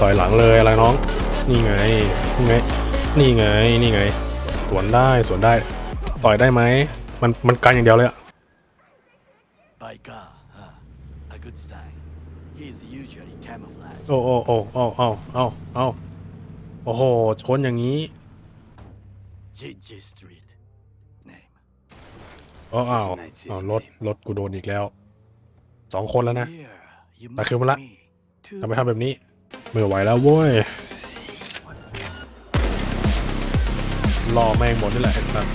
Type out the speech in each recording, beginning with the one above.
ถอยหลังเลยอะไรน้อง นี่ไง นี่ไง นี่ไง นี่ไง สวนได้สวนได้ ต่อยได้ไหม มันมันกันอย่างเดียวเลยอะโอ้โอ้โอ้โอ้โอ้โอ้าอ้โอ้โห ชนอย่างนี้ GG Street. Name. อ้าเอ้าเอ้รถรถกูโดนอีกแล้ว สองคนแล้วนะแต่คือมันละ ทำไมทำแบบนี้ ไม่ไหวแล้วเว้ยรอแม่งหมดนี่แหละไอ้สัส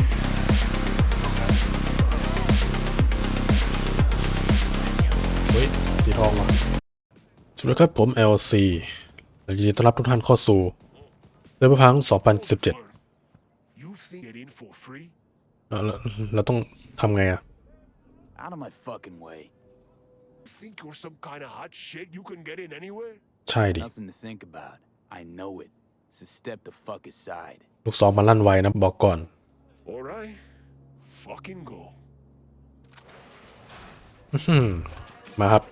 เฮ้ย สีทองว่ะสวัสดีครับผม LC และยินดีต้อนรับทุกท่านเข้าสู่เรื่องพัง2017 You think it in for free? เอ่อแล้วเราต้องทำไงอะ Out of my fucking way. You think you're some kind of hot shit you can get in anywhere? ใช่ดิ Nothing to think about. I know it. So step the fuck aside. ลูกซองมันลั่นไวนะบอกก่อน Alright. Fucking go. อืมมาครับ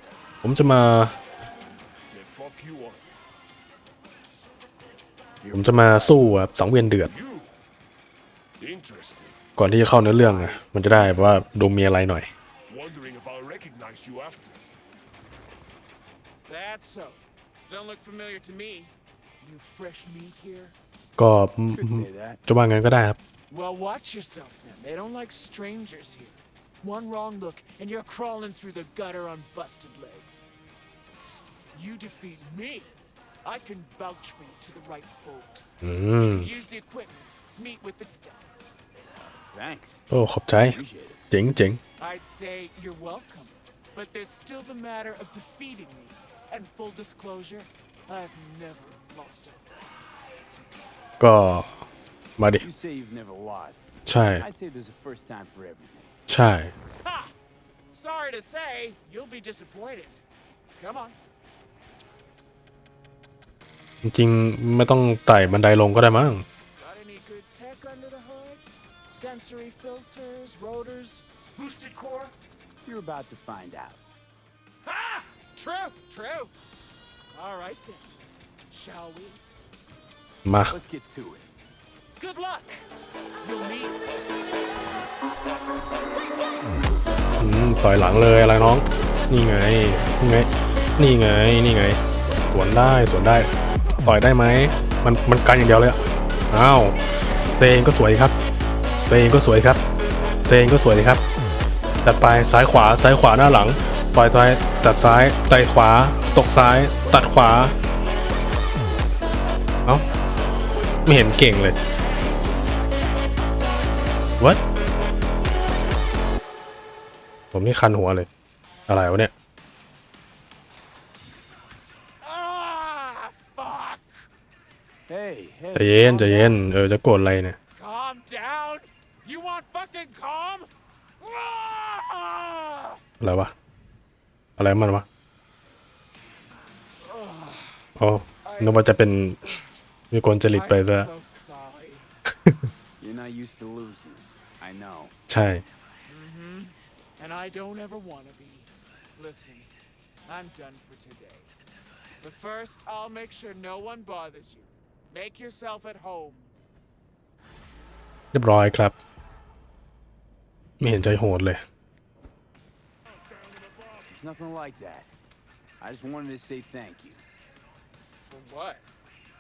ผมจะมา The fuck you want? ผมจะมาสู้แบบสังเวียนเดือด You? Interesting. ก่อนที่จะเข้าเนื้อเรื่องอะมันจะได้แบบว่าดูมีอะไรหน่อย Wondering if I'll recognize you after. That's so. Don't look familiar to me. You fresh meat here? ก็ Could say that. จะว่างั้นก็ได้ครับ Well, watch yourself then. They don't like strangers here. One wrong look, and you're crawling through the gutter on busted legs. You defeat me. I can vouch for you to the right folks. อืม Use the equipment, meet with the staff. Thanks. โอ้ขอบใจ Appreciate it. เจ๋งเจ๋ง I'd say you're welcome. But there's still the matter of defeating me. And full disclosure, I've never lost a fight. ก็มาดิ You say you've never lost. ใช่ I say there's a first time for everything. ใช่ Ha! Sorry to say, you'll be disappointed. Come on. จริงๆไม่ต้องไต่บันไดลงก็ได้มั้ง Got any good tech under the hood? Sensory filters, rotors, boosted core? You're about to find out. Ha! True, true. All right then. Shall we? มา Let's get to it. Good luck. You'll need อืมต่อยหลังเลยอะไรน้อง นี่ไง นี่ไง นี่ไง นี่ไง สวนได้สวนได้ ต่อยได้ไหม มันมันกันอย่างเดียวเลยอะอ้าวเซงก็สวยครับเซงก็สวยครับเซงก็สวยครับตัดไปซ้ายขวาซ้ายขวาหน้าหลัง ต่อยต่อยตัดซ้ายต่อยขวา ตกซ้าย ตัดขวา เอ้า ไม่เห็นเก่งเลย what ผมนี่คันหัวเลย อะไรวะเนี่ย Ah, fuck. Hey, hey. ใจเย็น calm ใจเย็น down. เออ จะโกรธอะไรเนี่ย Calm down. You want fucking calm? Ah! อะไรวะ อะไรมันวะโอ้นึกว่าจะเป็นมีคนจริตไป I'm ซะ so sorry. You're not used to losing. I know. ใช่ And I don't ever want to be. Listen, I'm done for today. But first, I'll make sure no one bothers you. Make yourself at home. เรียบร้อยครับ ไม่เห็นใจโหดเลย It's nothing like that. I just wanted to say thank you For what?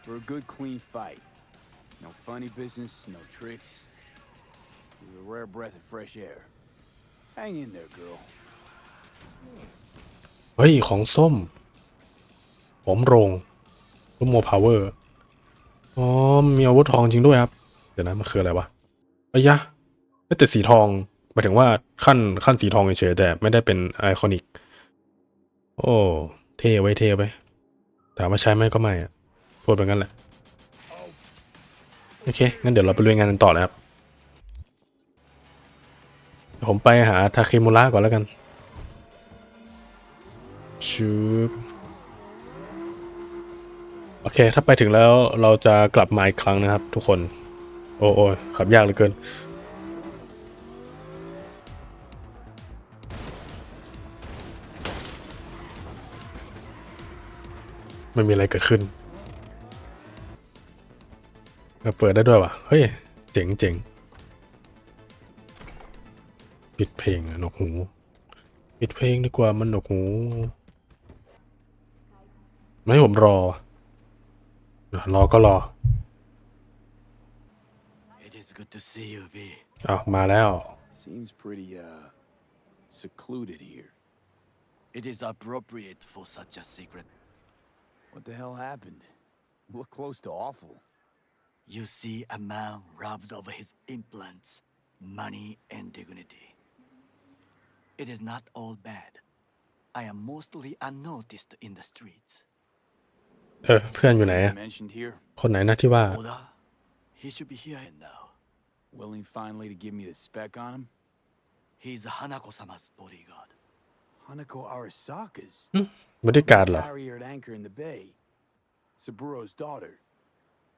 for a good, clean fight. No funny business, no tricks. It was a rare breath of fresh air. Hang in there, girl. เฮ้ย ของส้ม ผมโรงรูโมพาวเวอร์ อ๋อ มีอาวุธทองจริงด้วยครับ เดี๋ยวนะ มันคืออะไรวะอ้ยยะเอ้ยแต่สีทองหมายถึงว่าขั้นขั้นสีทองเฉยๆแต่ไม่ได้เป็นไอคอนิก โอ้ เท่ไว้ยเท่ไว้ยแต่ว่าใช้ไหมก็ไม่อะพูดเป็นงั้นแหละ โอเค งั้นเดี๋ยวเราไปลุยงานกันต่อเลยครับเดี๋ยวผมไปหาทาเคมุระก่อนแล้วกันชืบโอเค ถ้าไปถึงแล้วเราจะกลับมาอีกครั้งนะครับ ทุกคน โอ้โอ้ยขับยากเหลือเกิน ไม่มีอะไรเกิดขึ้นมาเปิดได้ด้วยวะเฮ้ย เจ๋งเจ๋งปิดเพลงอะหนวกหู ปิดเพลงดีกว่ามันหนวกหู ไม่ให้ผมรออะรอก็รอ It is good to see you, B. อ้าวมาแล้ว Seems pretty, uh, secluded here. It is appropriate for such a secret. What the hell happened? Look close to awful. You see a man robbed of his implants, money, and dignity. It is not all bad. I am mostly unnoticed in the streets. เออ เพื่อนอยู่ไหนอะ Mentioned here, คนไหนนะที่ว่า Oda, he should be here now. willing finally to give me the spec on him? He's Hanako-sama's bodyguard. Hanako Arasaka's. Hmm. What did God? Carrier at anchor in the bay. Saburo's daughter.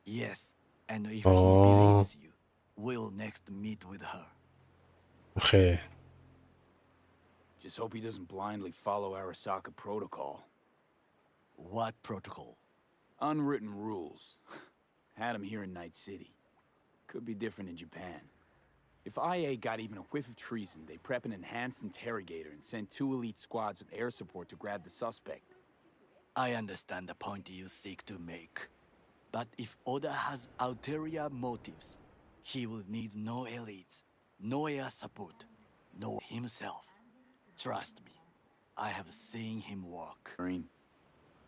Yes, and if oh. he believes you, we'll next meet with her. Okay. Just hope he doesn't blindly follow Arasaka protocol. What protocol? Unwritten rules. Had him here in Night City. Could be different in Japan. If IA got even a whiff of treason, they prep an enhanced interrogator and send two elite squads with air support to grab the suspect. I understand the point you seek to make. But if Oda has ulterior motives, he will need no elites, no air support, no himself. Trust me, I have seen him work. Marine,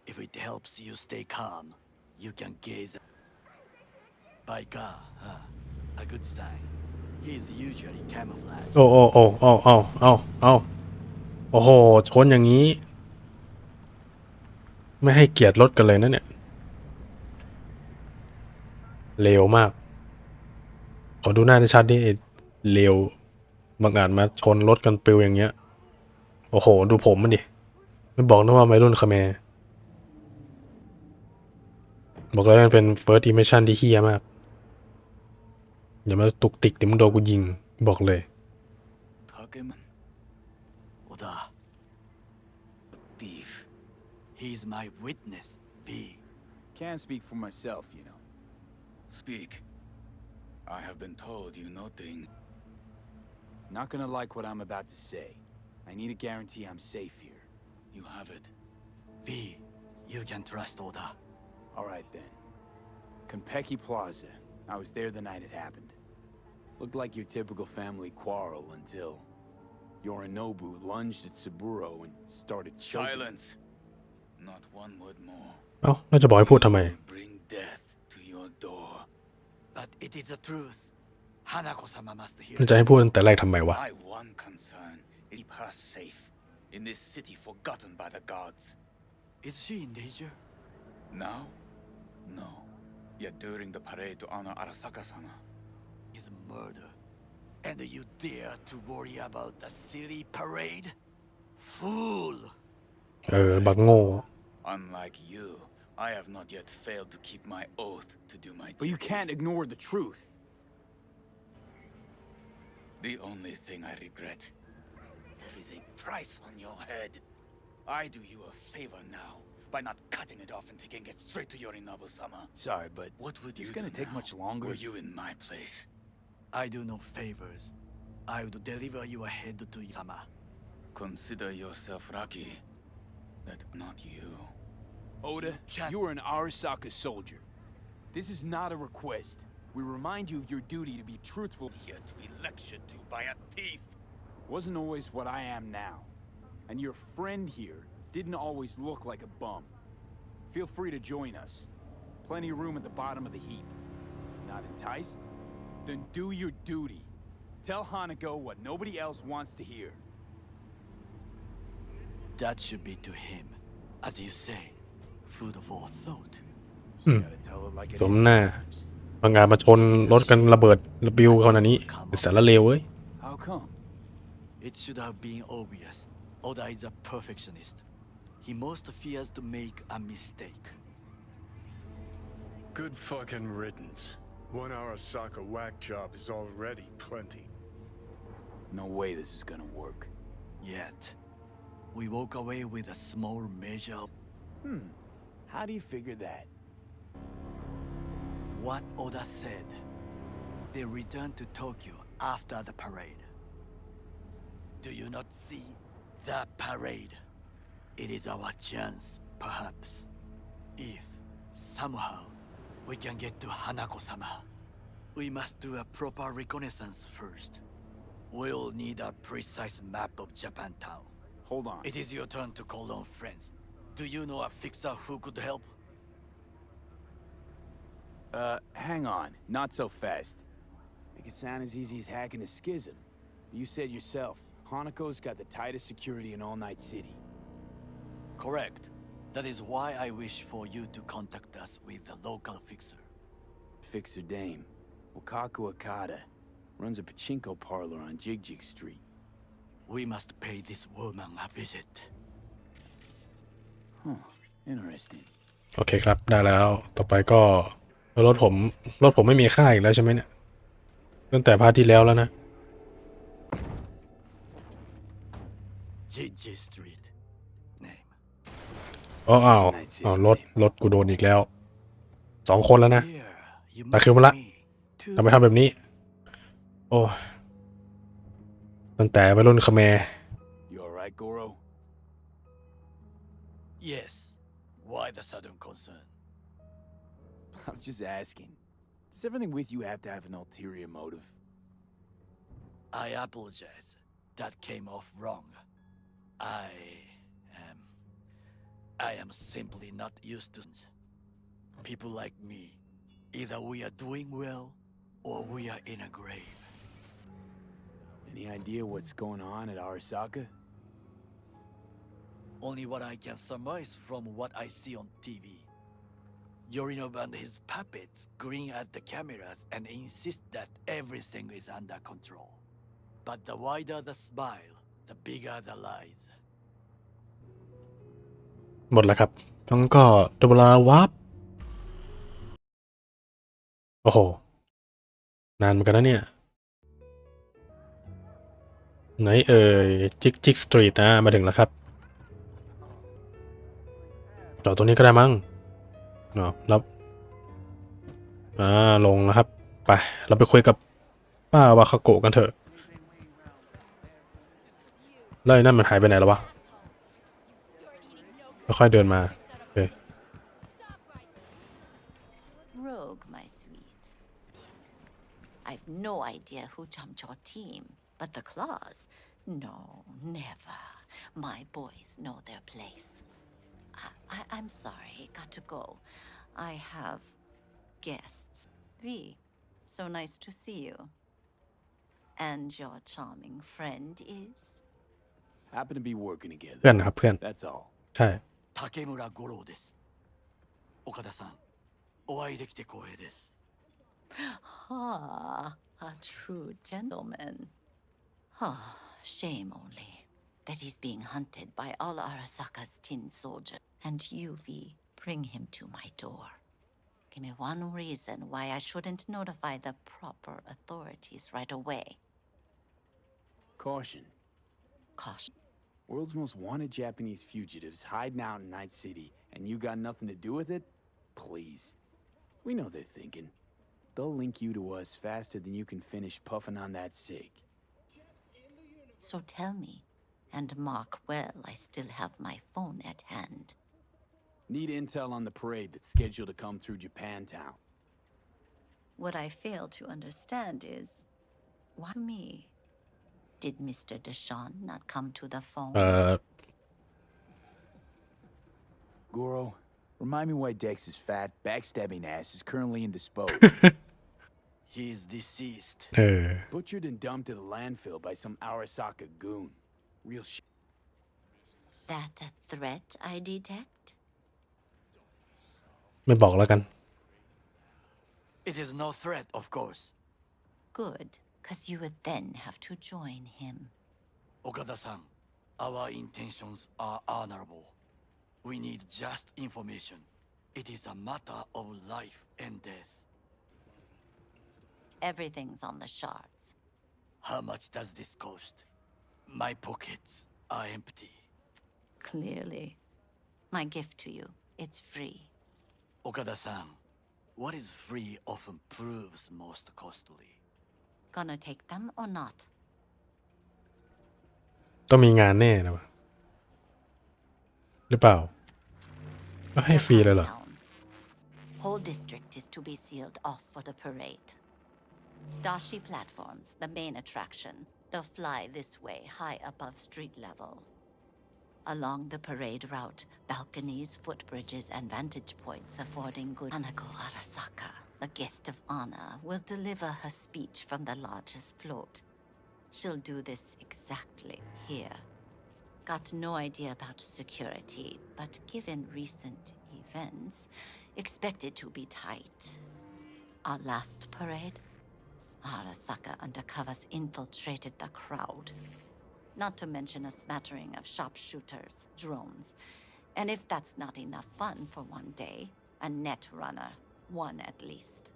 If it helps you stay calm, you can gaze. Baika, huh? A good sign. He's usually camouflaged. โอ้โอ้โอ้โอ้โอ้โอ้โอ้โอ้โหชนอย่างนี้ ไม่ให้เกียรติรถกันเลยนะเนี่ยเร็วมาก ขอดูหน้าในชัดดิไอ้เร็วบางอาจมาชนรถกันปิวอย่างเงี้ย โอ้โห ดูผมมันดิไม่บอกนะว่าไม่รุ่นคาเมบอกเลยมันเป็น first impression ที่เฮี้ยมาก อย่ามาตุกติกเดี๋ยวมึงโดนกูยิง บอกเลย Takeman. Oda. Thief. He's my witness, B. can't speak for myself, you know. Speak. I have been told you know things. Not gonna like what I'm about to say. I need a guarantee I'm safe here. You have it. B. You can trust Oda. Alright then. Konpeki Plaza. I was there the night it happened. Looked like your typical family quarrel until Yorinobu lunged at Saburo and started choking. Silence. Not one word more. เอ้าน่าจะบอกให้พูดทำไม Bring death to your door. But it is the truth. Hanako-sama must hear. น่าจะให้พูดตั้งแต่แรกทำไมวะ My one concern is keep her safe in this city forgotten by the gods. Is she in danger? Now? No. Yet during the parade to honor Arasaka-sama, Is murder. And you dare to worry about a silly parade? Fool! เออ บักโง่ unlike you, I have not yet failed to keep my oath to do my But you duty. can't ignore the truth. The only thing I regret, there is a price on your head. I do you a favor now by not cutting it off and taking it straight to Yorinobu-sama. Sorry, but What would It's you gonna do take now much longer. Were you in my place? I do no favors. I would deliver your head to Sama. Consider yourself lucky that not you. Oda, can't- you are an Arisaka soldier. This is not a request. We remind you of your duty to be truthful. Here to be lectured to by a thief. Wasn't always what I am now. And your friend here didn't always look like a bum. Feel free to join us. Plenty of room at the bottom of the heap. Not enticed? Then do your duty. Tell Hanako what nobody else wants to hear. That should be to him. As you say, food for thought. Just Hmm. gotta tell it like it สม is หน้า sometimes. บางงานมาชนรถกันระเบิดระบิวขนาดนี้เป็นสารเลวเว้ย How come? It should have been obvious. Oda is a perfectionist. He most fears to make a mistake. Good fucking riddance. One Arasaka whack job is already plenty. No way this is gonna work. Yet, we walk away with a small measure. Hmm. How do you figure that? what Oda said. They return to Tokyo after the parade. Do you not see the parade? It is our chance, perhaps. If, somehow, we can get to Hanako-sama. We must do a proper reconnaissance first. We'll need a precise map of Japantown. Hold on. It is your turn to call on friends. Do you know a fixer who could help? Uh, hang on. Not so fast. Make it sound as easy as hacking a schism. You said yourself, Hanako's got the tightest security in All Night City. Correct. That is why I wish for you to contact us with the local fixer. Fixer Dame. Wakaku Akata. Runs a pachinko parlor on Jig Jig Street. We must pay this woman a visit. Huh. Interesting. โอเคครับ ได้แล้ว ต่อไปก็รถผม รถผมไม่มีค่าอีกแล้วใช่ไหมเนี่ย ตั้งแต่พาร์ทที่แล้วแล้วนะ Jiji Street. Name. อ๋ออ้าวอ้าวรถรถกูโดนอีกแล้วสองคนแล้วนะ Here, you Ta met kêu la. me. Two ทำไมทำแบบนี้ โอ้ยตั้งแต่วัยรุ่นคแมร์ You alright, Goro? Yes. Why the sudden concern? I'm just asking. Does everything with you have to have an ulterior motive? I apologize. That came off wrong. I am. I am simply not used to people like me. Either we are doing well or we are in a grave. Any idea what's going on at Arasaka? Only what I can surmise from what I see on TV. Yorinobu and his puppets grin at the cameras and insist that everything is under control. But the wider the smile, the bigger the lies. หมดแล้วครับต้องก็ดับเวลาวับโอ้โห นานเหมือนกันนะเนี่ย ไหนเอ่ยจิกจิกสตรีทนะมาถึงแล้วครับจอดตรงนี้ก็ได้มั้งเนาะแล้วอ่าลงแล้วครับ ไป เราไปคุยกับป้าวาคาโกะกันเถอะแล้วนั่นมันหายไปไหนแล้ววะ ค่อยๆเดินมาโอเค Rogue, my sweet. I've no idea who jumped your team, but the claws? No, never. My boys know their place. I, I, I'm sorry, got to go. I have guests. V, so nice to see you. And your charming friend is? Happen to be working together. เพื่อนนะครับเพื่อน That's all. ใช่ 竹村五郎です。岡田さん、お会いできて光栄です。 Ah, a true gentleman. Ah, shame only that he's being hunted by all Arasaka's tin soldiers. And you, V, bring him to my door. Give me one reason why I shouldn't notify the proper authorities right away. Caution. Caution. World's most wanted Japanese fugitives hiding out in Night City, and you got nothing to do with it? Please. We know they're thinking. They'll link you to us faster than you can finish puffing on that cig. So tell me, and mark well I still have my phone at hand. Need intel on the parade that's scheduled to come through Japantown. What I fail to understand is why me? Did Mr. Deshawn not come to the phone? เอ่อ Goro, remind me why Dex's fat, backstabbing ass is currently indisposed. He is deceased. เออ Butchered and dumped at a landfill by some Arasaka goon. Real shit. that a threat I detect? ไม่บอกแล้วกัน It is no threat, of course. Good, because you would then have to join him. Okada-san, our intentions are honorable. We need just information. It is a matter of life and death. Everything's on the shards. How much does this cost? My pockets are empty. Clearly. My gift to you, it's free. Okada-san, What is free often proves most costly Gonna take them or not? ต้องมีงานแน่นะวะหรือเปล่าก็ให้ฟรีเลยเหรอ Japantown. Whole district is to be sealed off for the parade. Dashi platforms, the main attraction. They'll fly this way, high above street level. Along the parade route, balconies, footbridges, and vantage points affording good. Hanako Arasaka, the guest of honor, will deliver her speech from the largest float. She'll do this exactly here. Got no idea about security, but given recent events, expect it to be tight. Our last parade, ah, Arasaka undercovers infiltrated the crowd. Not to mention a smattering of sharpshooters, drones. And if that's not enough fun for one day, a net runner, one at least.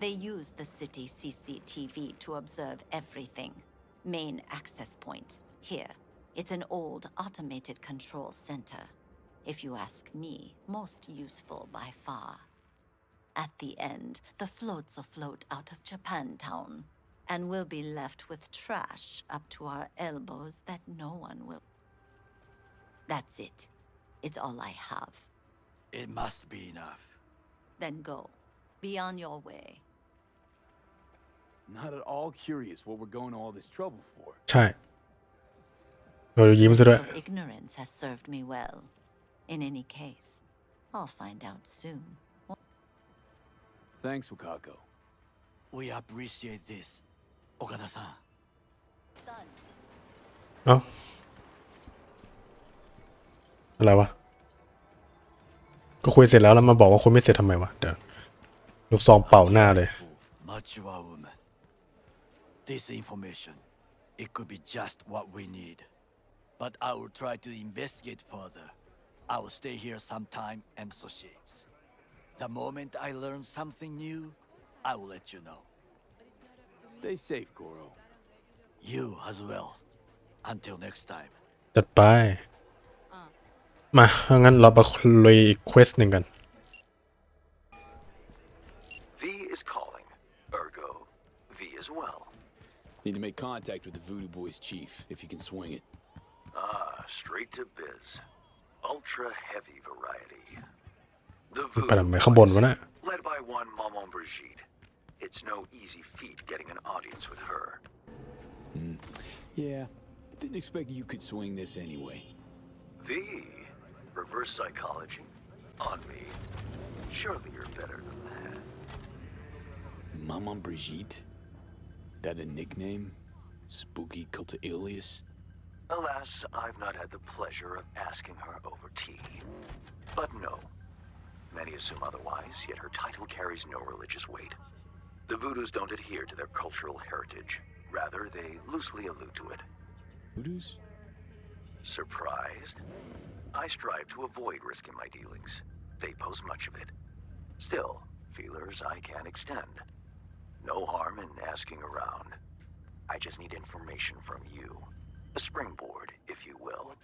They use the city CCTV to observe everything. Main access point, here. It's an old automated control center. If you ask me, most useful by far. At the end, the floats will float out of Japantown, and we'll be left with trash up to our elbows that no one will. That's it. It's all I have. It must be enough. Then go. Be on your way. Not at all curious what we're going to all this trouble for. ใช่เรายิ้มซะด้วย Blissful ignorance has served me well. In any case, I'll find out soon. Thanks, Wakako. We appreciate this. Okada-san. เอ้าอะไรวะ ก็คุยเสร็จแล้วแล้วมาบอกว่าคุยไม่เสร็จทำไมวะเดี๋ยวลูกซองเป่าหน้าเลย Mature woman. This information, it could be just what we need. But I will try to investigate further. I will stay here some time and associates. The moment I learn something new, I will let you know. Stay safe, Goro. You as well. Until next time. จัดไป มาถ้างั้นเราไปลุยอีกเควสหนึ่งกัน V is calling. Ergo, V as well. Need to make contact with the Voodoo Boys chief, if you can swing it. Ah, straight to biz. Ultra heavy variety. The ไปทำไม Voodoo ข้างบน Boys, วะน่ะ led by one Maman Brigitte. It's no easy feat getting an audience with her. Yeah, didn't expect you could swing this anyway. V, reverse psychology, on me. Surely you're better than that. Maman Brigitte? That a nickname? Spooky cult alias? Alas, I've not had the pleasure of asking her over tea. But no. Many assume otherwise, yet her title carries no religious weight. The Voodoos don't adhere to their cultural heritage. Rather, they loosely allude to it. Voodoos? Surprised? I strive to avoid risking my dealings. They pose much of it. Still, feelers I can extend. No harm in asking around. I just need information from you. A springboard, if you will.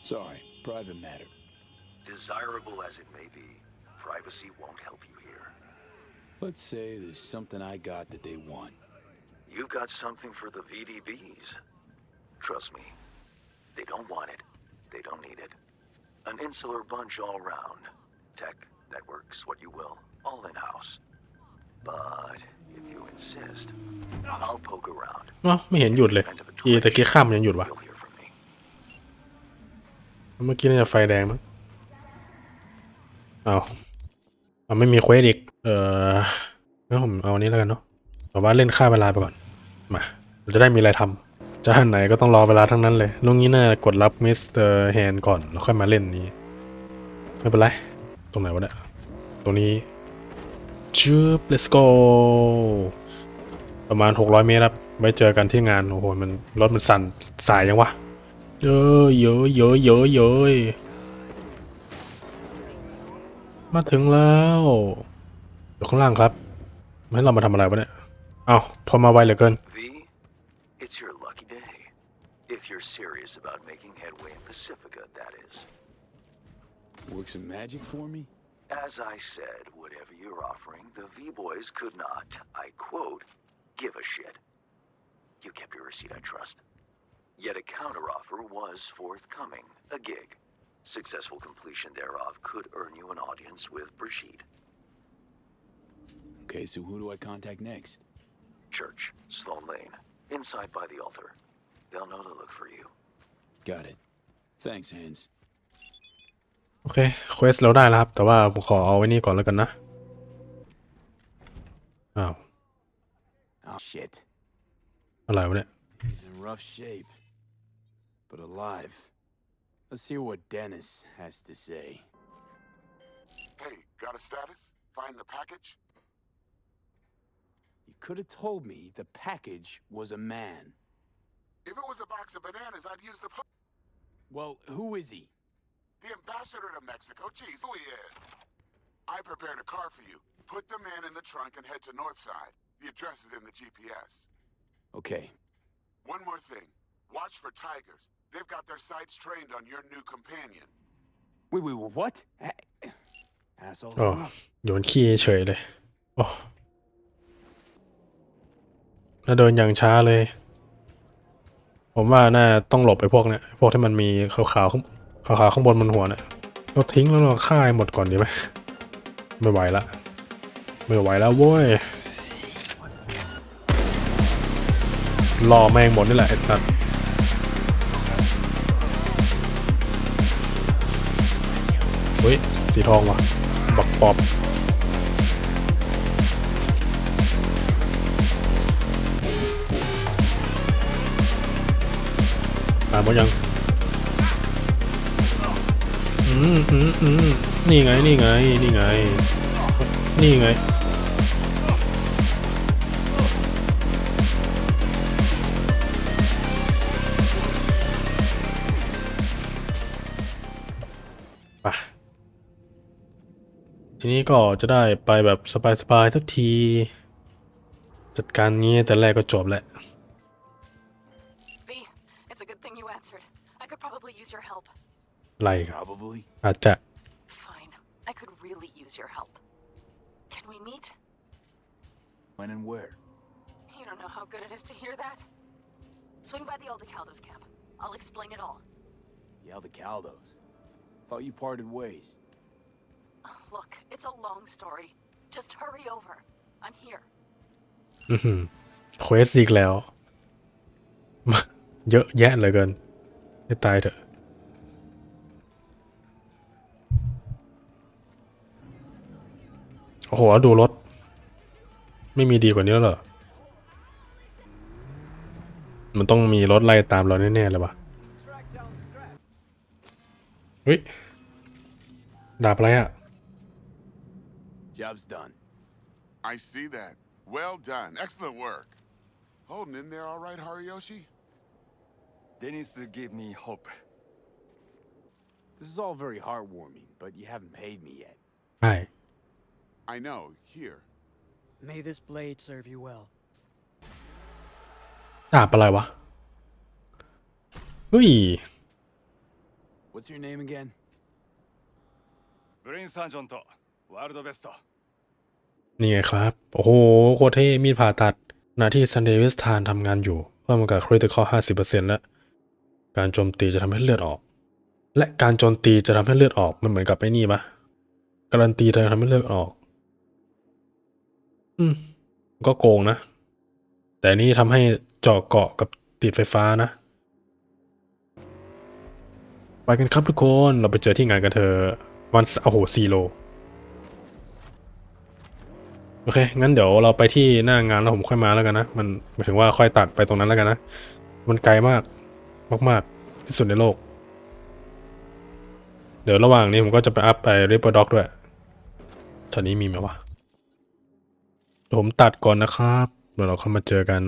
Sorry, private matter. Desirable as it may be, privacy won't help you here. Let's say there's something I got that they want. You've got something for the VDBs. Trust me, they don't want it. They don't need it. An insular bunch all round. Tech, networks, what you will, all in-house. But if you insist, I'll poke around. เอ้าไม่เห็นหยุดเลย End of a อีตะกี้ข้ามมันยังหยุดวะ You'll hear from me. เมื่อกี้น่าจะไฟแดงมั้งเอาเอาไม่มีเควสอีก เอองั้นผมเอาอันนี้แล้วกันเนาะเอาว่าเล่นค่าเวลาไปก่อน มา เราจะได้มีอะไรทำ จะอันไหนก็ต้องรอเวลาทั้งนั้นเลยลุงนี้น่ากดรับมิสเตอร์แฮนก่อนแล้วค่อยมาเล่นนี้ ไม่เป็นไร ตรงไหนวะเนี่ยตรงนี้ชืบ let's go ประมาณ 600 เมตรครับ ไว้เจอกันที่งาน โอ้โห มันรถมันสั่นสายยังวะ เยอะเยอะเยอะเยอะเยอะมาถึงแล้วอยู่ข้างล่างครับไม่ให้เรามาทำอะไรวะเนี่ย เอาโทรมาไวเหลือเกิน you're serious about making headway in Pacifica, that is. Work some magic for me? As I said, whatever you're offering, the V Boys could not, I quote, give a shit. You kept your receipt, I trust. Yet a counteroffer was forthcoming, a gig. Successful completion thereof could earn you an audience with Brigitte. Okay, so who do I contact next? Church, Sloan Lane, inside by the altar. They'll know to look for you. Got it. Thanks, Hans. โอเคเควสเราได้แล้วครับ แต่ว่าผมขอเอาไว้นี่ก่อนแล้วกันนะ อ้าว Oh, shit. อะไรวะเนี่ย He's in rough shape, but alive. Let's hear what Dennis has to say. Hey, got a status? Find the package? You could have told me the package was a man. If it was a box of bananas, I'd use the. Po- Well, who is he? the ambassador to Mexico. Geez, who he is? I prepared a car for you. Put the man in the trunk and head to Northside. The address is in the GPS. Okay. One more thing. Watch for tigers. They've got their sights trained on your new companion. Wait, wait, wait, what? A- Asshole. อ๋อโยนขี้เฉยเลยโอ้แล้วเดินอย่างช้าเลย ผมว่าน่าต้องหลบไอ้พวกเนี้ยพวกที่มันมีขาวๆขางขาวๆข้างบนบนหัวเนี่ยเราทิ้งแล้วเราฆ่าหหมดก่อนดีไหมไม่ไหวละไม่ไหวแล้วโว้ยรอแม่งหมดนี่แหละไอ้สัตว์เฮ้ยสีทองว่ะบักปอบามหมดยังอืมอืมอืมนี่ไง นี่ไง นี่ไง นี่ไง ไป ทีนี้ก็จะได้ไปแบบสบายๆสักที จัดการนี้แต่แรกก็จบแหละ could probably use your help. ไล่ครับ Probably. อาจจะ Fine. I could really use your help. Can we meet? When and where? You don't know how good it is to hear that. Swing by the Aldecaldos camp. I'll explain it all. The Aldecaldos. Thought you parted ways. Look, it's a long story. Just hurry over. I'm here. อือหือเควสอีกแล้ว เยอะแยะเหลือเกิน ให้ตายเถอะ โอ้โห ดูรถ ไม่มีดีกว่านี้แล้วเหรอ มันต้องมีรถไล่ตามเราแน่ๆเลยวะเฮ้ย ดาบอะไรอะ Job's done. I see that. Well done. Excellent work. Holding in there all right, Hariyoshi? Dennis gave me hope. This is all very heartwarming, but you haven't paid me yet. ใช่ I know. Here. May this blade serve you well. ดาบอะไรวะ เฮ้ย What's your name again? ブレインサージョント、ワールドベスト。 นี่ไงครับ โอ้โห โคตรเท่ มีดผ่าตัดหน้าที่ซันเดวิสทานทำงานอยู่ เพิ่มโอกาสคริติคอล50%และ การโจมตีจะทำให้เลือดออก และการโจมตีจะทำให้เลือดออกมันเหมือนกับไอ้นี่ปะการันตีจะทำให้เลือดออก อืมก็โกงนะ แต่นี่ทำให้เจาะเกาะกับติดไฟฟ้านะ ไปกันครับทุกคนเราไปเจอที่งานกันเถอะวันโอ้โหซีโลโอเค งั้นเดี๋ยวเราไปที่หน้างานแล้วผมค่อยมาแล้วกันนะ มันหมายถึงว่าค่อยตัดไปตรงนั้นแล้วกันนะ มันไกลมาก มาก ๆ ที่สุดในโลก เดี๋ยวระหว่างนี้ผมก็จะไปอัพไปริปเปอร์ด็อกด้วยตอนนี้มีไหมวะผมตัดก่อนนะครับเดี๋ยวเราเข้ามาเจอกัน